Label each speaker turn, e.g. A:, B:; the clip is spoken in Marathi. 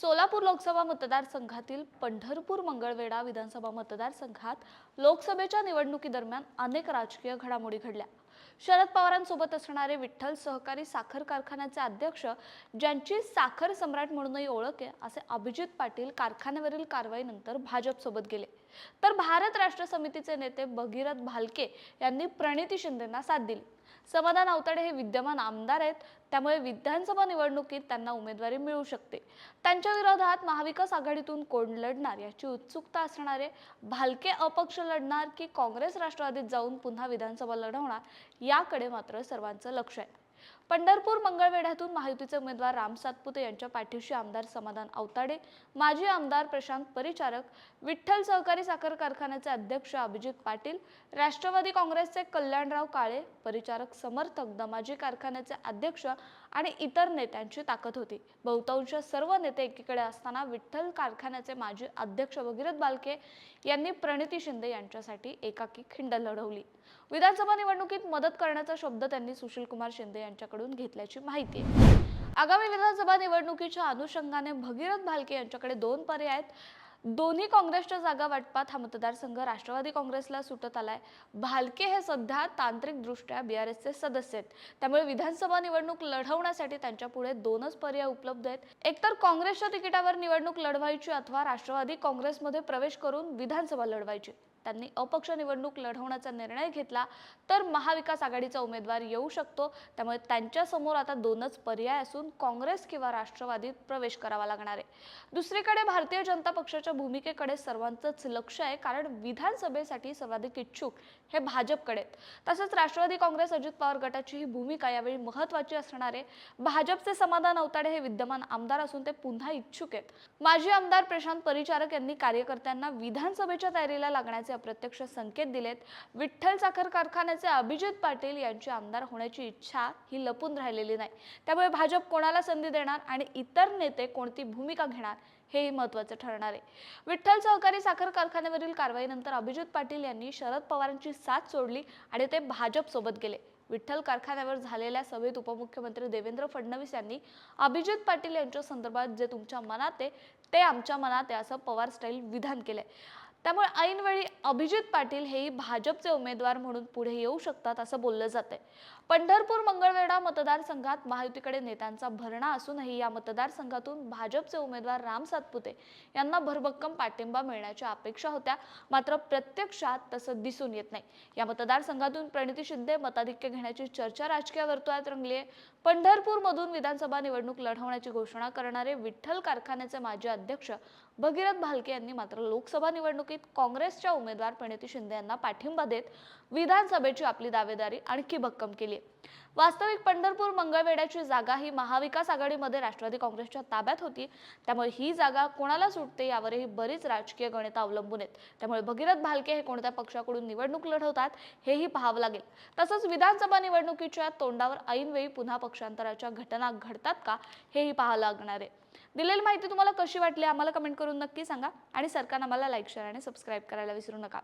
A: सोलापूर लोकसभा मतदारसंघातील पंढरपूर मंगळवेढा विधानसभा मतदारसंघात लोकसभेच्या निवडणुकीदरम्यान अनेक राजकीय घडामोडी घडल्या. शरद पवारांसोबत असणारे विठ्ठल सहकारी साखर कारखान्याचे अध्यक्ष ज्यांची साखर सम्राट म्हणूनही ओळख आहे असे अभिजित पाटील कारखान्यावरील कारवाईनंतर भाजपसोबत गेले. तर भारत राष्ट्र समितीचे नेते भगीरथ भालके यांनी प्रणिती शिंदेना साथ दिली. समाधान अवताडे हे विद्यमान आमदार आहेत त्यामुळे विधानसभा निवडणुकीत त्यांना उमेदवारी मिळू शकते. त्यांच्या विरोधात महाविकास आघाडीतून कोण लढणार याची उत्सुकता असणारे भालके अपक्ष लढणार की काँग्रेस राष्ट्रवादीत जाऊन पुन्हा विधानसभा लढवणार याकडे मात्र सर्वांचं लक्ष आहे. पंढरपूर मंगळवेढ्यातून महायुतीचे उमेदवार राम सातपुते यांच्या पाठीशी आमदार समाधान अवताडे माजी आमदार प्रशांत परिचारक विठ्ठल सहकारी साखर कारखान्याचे अध्यक्ष अभिजित पाटील राष्ट्रवादी काँग्रेसचे कल्याणराव काळे परिचारक समर्थक दमाजी कारखान्याचे अध्यक्ष आणि इतर नेत्यांची ताकद होती. बहुतांश सर्व नेते एकीकडे असताना विठ्ठल कारखान्याचे माजी अध्यक्ष भगीरथ बालके यांनी प्रणिती शिंदे यांच्यासाठी एकाकी खिंड लढवली. विधानसभा निवडणुकीत मदत करण्याचा शब्द त्यांनी सुशील कुमार शिंदे यांच्याकडून घेतल्याची माहिती आहे. आगामी विधानसभा निवडणुकीच्या अनुषंगाने भगीरथ भालके यांच्याकडे दोन पर्याय आहेत. दोन्ही काँग्रेसच्या जागा वाटपात हा मतदारसंघ राष्ट्रवादी काँग्रेसला सुटत आलाय. भालके हे सध्या तांत्रिकदृष्ट्या बी आर एसचे सदस्य आहेत. त्यामुळे विधानसभा निवडणूक लढवण्यासाठी त्यांच्या पुढे दोनच पर्याय उपलब्ध आहेत. एकतर काँग्रेसच्या तिकिटावर निवडणूक लढवायची अथवा राष्ट्रवादी काँग्रेसमध्ये प्रवेश करून विधानसभा लढवायची. त्यांनी अपक्ष निवडणूक लढवण्याचा निर्णय घेतला तर महाविकास आघाडीचा उमेदवार येऊ शकतो. त्यामुळे त्यांच्यासमोर आता दोनच पर्याय असून काँग्रेस किंवा राष्ट्रवादीत प्रवेश करावा लागणार आहे. दुसरीकडे भारतीय जनता पक्षाच्या भूमिकेकडे सर्वांचंच लक्ष आहे कारण विधानसभेसाठी सर्वाधिक इच्छुक हे भाजपकडे आहेत. तसंच राष्ट्रवादी काँग्रेस अजित पवार गटाची ही भूमिका यावेळी महत्वाची असणार आहे. भाजपचे समाधान अवताडे हे विद्यमान आमदार असून ते पुन्हा इच्छुक आहेत. माजी आमदार प्रशांत परिचारक यांनी कार्यकर्त्यांना विधानसभेच्या तयारीला लागण्याचे प्रत्यक्ष संकेत दिलेत. विठ्ठल साखर कारखान्याचे अभिजित पाटील यांची आमदार होण्याची इच्छा ही लपून राहिलेली नाही. त्यामुळे भाजप कोणाला संधी देणार आणि इतर नेते कोणती भूमिका घेणार हेही महत्वाचं ठरणार आहे. विठ्ठल सहकारी साखर कारखान्यावरील कारवाईनंतर अभिजित पाटील यांनी शरद पवारांची साथ सोडली आणि ते भाजप सोबत गेले. विठ्ठल कारखान्यावर झालेल्या सभेत उपमुख्यमंत्री देवेंद्र फडणवीस यांनी अभिजित पाटील यांच्या संदर्भात जे तुमच्या मनात आहे ते आमच्या मनात आहे असं पवार स्टाईल विधान केलंय. त्यामुळे ऐनवेळी अभिजित पाटील हेही भाजपचे उमेदवार म्हणून पुढे येऊ शकतात असं बोललं जातंय. पंढरपूर मंगळवेढा मतदारसंघात महायुतीकडे नेत्यांचा भरणा असूनही या मतदारसंघातून भाजपचे उमेदवार राम सातपुते यांना भरभक्कम पाठिंबा मिळण्याच्या अपेक्षा होत्या. मात्र प्रत्यक्षात तसं दिसून येत नाही. या मतदारसंघातून प्रणिती शिंदे मताधिक्य घेण्याची चर्चा राजकीय वर्तुळात रंगली आहे पंढरपूरमधून विधानसभा निवडणूक लढवण्याची घोषणा करणारे विठ्ठल कारखान्याचे माजी अध्यक्ष भगीरथ भालके यांनी मात्र लोकसभा निवडणुकीत काँग्रेसच्या उमेदवार प्रणिती शिंदे यांना पाठिंबा देत विधानसभेची आपली दावेदारी आणखी भक्कम केली आहे. वास्तविक पंढरपूर मंगळवेढ्याची जागा ही महाविकास आघाडीमध्ये राष्ट्रवादी काँग्रेसच्या ताब्यात होती. त्यामुळे ही जागा कोणाला सुटते यावरही बरीच राजकीय गणित अवलंबून आहेत. त्यामुळे भगीरथ भालके हे कोणत्या पक्षाकडून निवडणूक लढवतात हेही पाहावं लागेल. तसंच विधानसभा निवडणुकीच्या तोंडावर ऐनवेळी पुन्हा पक्षांतराच्या घटना घडतात का हेही पाहावं लागणार आहे. दिलेली माहिती तुम्हाला कशी वाटली आम्हाला कमेंट करून नक्की सांगा. आणि सरकारनं आम्हाला लाईक शेअर आणि सबस्क्राईब करायला विसरू नका.